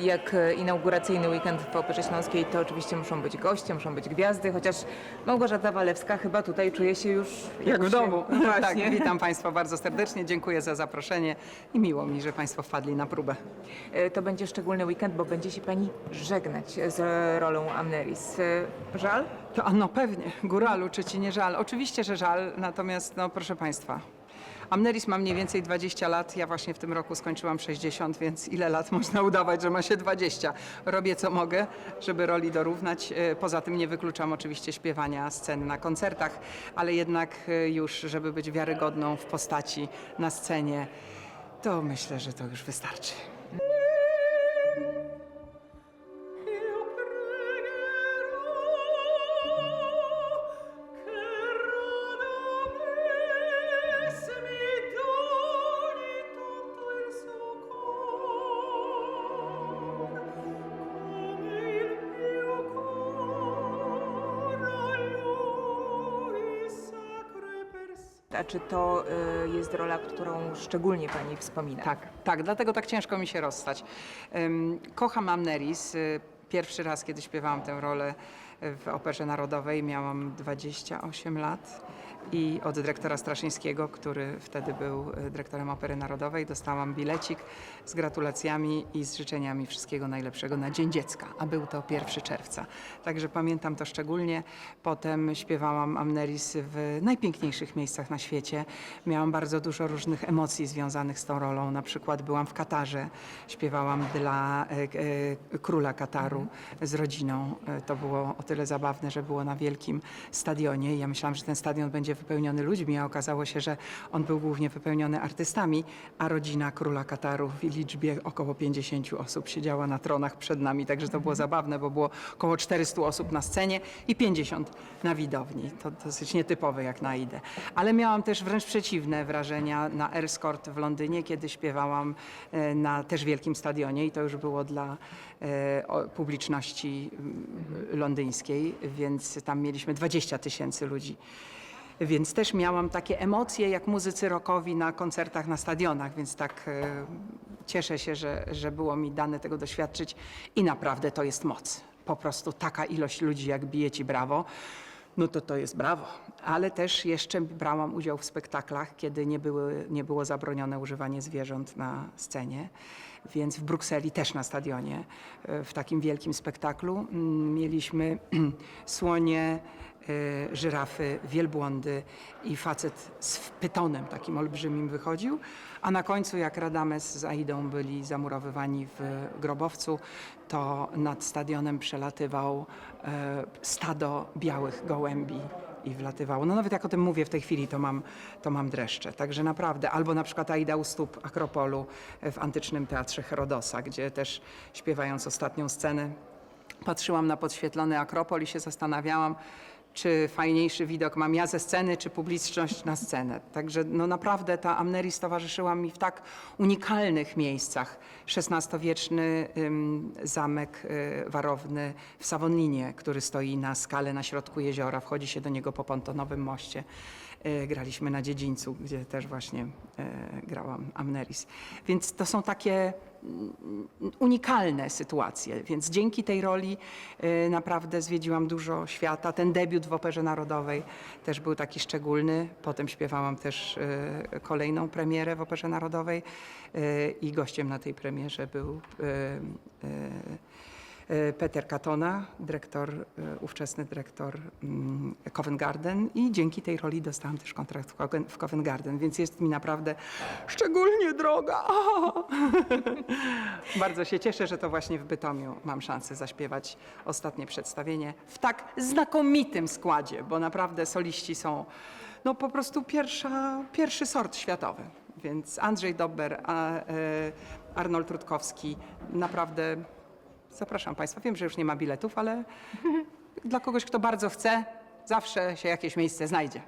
Jak inauguracyjny weekend w Operze Śląskiej, to oczywiście muszą być goście, muszą być gwiazdy, chociaż Małgorzata Walewska chyba tutaj czuje się już Jak w domu. Tak, Właśnie. witam Państwa bardzo serdecznie, dziękuję za zaproszenie i miło mi, że Państwo wpadli na próbę. E, To będzie szczególny weekend, bo będzie się pani żegnać z rolą Amneris. E, Żal? To no pewnie, góralu, czy Ci nie żal? Oczywiście, że żal, natomiast no proszę Państwa, Amneris ma mniej więcej 20 lat, ja właśnie w tym roku skończyłam 60, więc ile lat można udawać, że ma się 20? Robię co mogę, żeby roli dorównać. E, Poza tym nie wykluczam oczywiście śpiewania sceny na koncertach, ale jednak e, już, żeby być wiarygodną w postaci na scenie, to myślę, że to już wystarczy. A czy to e, jest rola, którą szczególnie pani wspomina? Tak, tak, dlatego tak ciężko mi się rozstać. Ym, Kocham Amneris. Y, Pierwszy raz, kiedy śpiewałam tę rolę w Operze Narodowej, miałam 28 lat i od dyrektora Straszyńskiego, który wtedy był y, dyrektorem Opery Narodowej, dostałam bilecik z gratulacjami i z życzeniami wszystkiego najlepszego na Dzień Dziecka, a był to 1 czerwca. Także pamiętam to szczególnie. Potem śpiewałam Amneris w najpiękniejszych miejscach na świecie. Miałam bardzo dużo różnych emocji związanych z tą rolą. Na przykład byłam w Katarze, śpiewałam dla e, e, króla Kataru z rodziną. E, To było o tyle zabawne, że było na wielkim stadionie. Ja myślałam, że ten stadion będzie wypełniony ludźmi, a okazało się, że on był głównie wypełniony artystami, a rodzina króla Kataru w liczbie około 50 osób siedziała na tronach przed nami. Także to było zabawne, bo było około 400 osób na scenie i 50 na widowni. To dosyć nietypowe jak na idę. Ale miałam też wręcz przeciwne wrażenia na Erscourt w Londynie, kiedy śpiewałam e, na też wielkim stadionie i to już było dla e, publiczności mm, londyńskiej, więc tam mieliśmy 20 tysięcy ludzi. Więc też miałam takie emocje jak muzycy rockowi na koncertach na stadionach, więc tak e, cieszę się, że, że było mi dane tego doświadczyć i naprawdę to jest moc. Po prostu taka ilość ludzi, jak bije ci brawo, no to to jest brawo. Ale też jeszcze brałam udział w spektaklach, kiedy nie, były, nie było zabronione używanie zwierząt na scenie. Więc w Brukseli też na stadionie, e, w takim wielkim spektaklu mm, mieliśmy słonie, żyrafy, wielbłądy i facet z pytonem takim olbrzymim wychodził, a na końcu jak Radames z Aidą byli zamurowywani w grobowcu, to nad stadionem przelatywał e, stado białych gołębi i wlatywało. No nawet jak o tym mówię w tej chwili, to mam, to mam dreszcze. Także naprawdę, albo na przykład Aida u stóp Akropolu w antycznym teatrze Herodosa, gdzie też śpiewając ostatnią scenę, patrzyłam na podświetlony Akropol i się zastanawiałam, czy fajniejszy widok mam ja ze sceny, czy publiczność na scenę. Także no naprawdę ta Amneris towarzyszyła mi w tak unikalnych miejscach. XVI-wieczny ym, zamek y, warowny w Savonlinie, który stoi na skale na środku jeziora. Wchodzi się do niego po pontonowym moście. Y, graliśmy na dziedzińcu, gdzie też właśnie y, grałam Amneris. Więc to są takie unikalne sytuacje, więc dzięki tej roli y, naprawdę zwiedziłam dużo świata. Ten debiut w Operze Narodowej też był taki szczególny. Potem śpiewałam też kolejną premierę w Operze Narodowej i gościem na tej premierze był Peter Katona, dyrektor, y, ówczesny dyrektor mm, Covent Garden i dzięki tej roli dostałam też kontrakt w Covent- Garden, więc jest mi naprawdę szczególnie droga. Bardzo się cieszę, że to właśnie w Bytomiu mam szansę zaśpiewać ostatnie przedstawienie w tak znakomitym składzie, bo naprawdę soliści są no po prostu pierwsza, pierwszy sort światowy. Więc Andrzej Dobber, a, e, Arnold Rutkowski, naprawdę zapraszam Państwa. Wiem, że już nie ma biletów, ale dla kogoś, kto bardzo chce, zawsze się jakieś miejsce znajdzie.